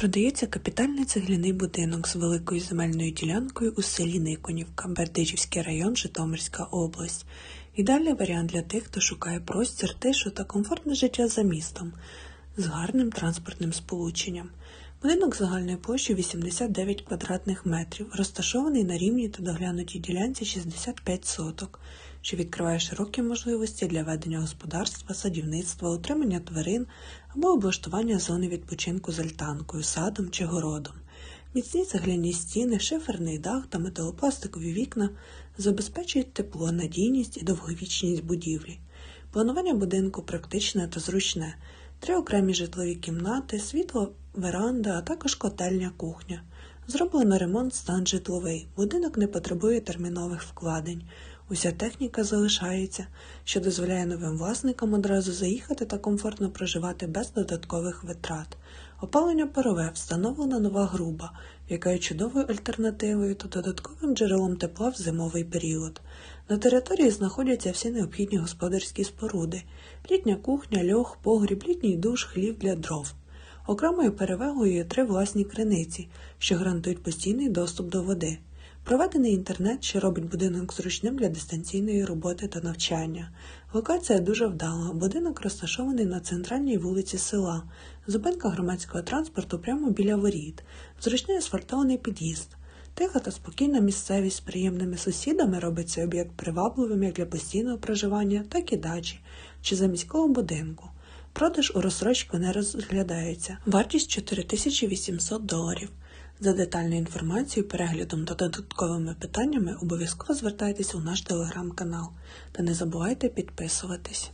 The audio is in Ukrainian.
Продається капітальний цегляний будинок з великою земельною ділянкою у селі Никонівка, Бердичівський район, Житомирська область. Ідеальний варіант для тих, хто шукає простір, тишу та комфортне життя за містом з гарним транспортним сполученням. Будинок загальною площею 89 квадратних метрів, розташований на рівній та доглянутій ділянці 65 соток, що відкриває широкі можливості для ведення господарства, садівництва, утримання тварин або облаштування зони відпочинку з альтанкою, садом чи городом. Міцні цегляні стіни, шиферний дах та металопластикові вікна забезпечують тепло, надійність і довговічність будівлі. Планування будинку практичне та зручне. Три окремі житлові кімнати, світло, веранда, а також котельня кухня. Зроблено ремонт стан житловий. Будинок не потребує термінових вкладень. Уся техніка залишається, що дозволяє новим власникам одразу заїхати та комфортно проживати без додаткових витрат. Опалення парове встановлена нова груба, яка є чудовою альтернативою та додатковим джерелом тепла в зимовий період. На території знаходяться всі необхідні господарські споруди: літня кухня, льох, погріб, літній душ, хлів для дров. Окремою перевагою є три власні криниці, що гарантують постійний доступ до води. Проведений інтернет, що робить будинок зручним для дистанційної роботи та навчання. Локація дуже вдала. Будинок розташований на центральній вулиці села, зупинка громадського транспорту прямо біля воріт, зручний асфальтований під'їзд. Тиха та спокійна місцевість з приємними сусідами робить цей об'єкт привабливим як для постійного проживання, так і дачі чи за міського будинку. Продаж у розсрочку не розглядається. Вартість 4800 доларів. За детальною інформацією, переглядом та додатковими питаннями обов'язково звертайтеся у наш телеграм-канал та не забувайте підписуватись.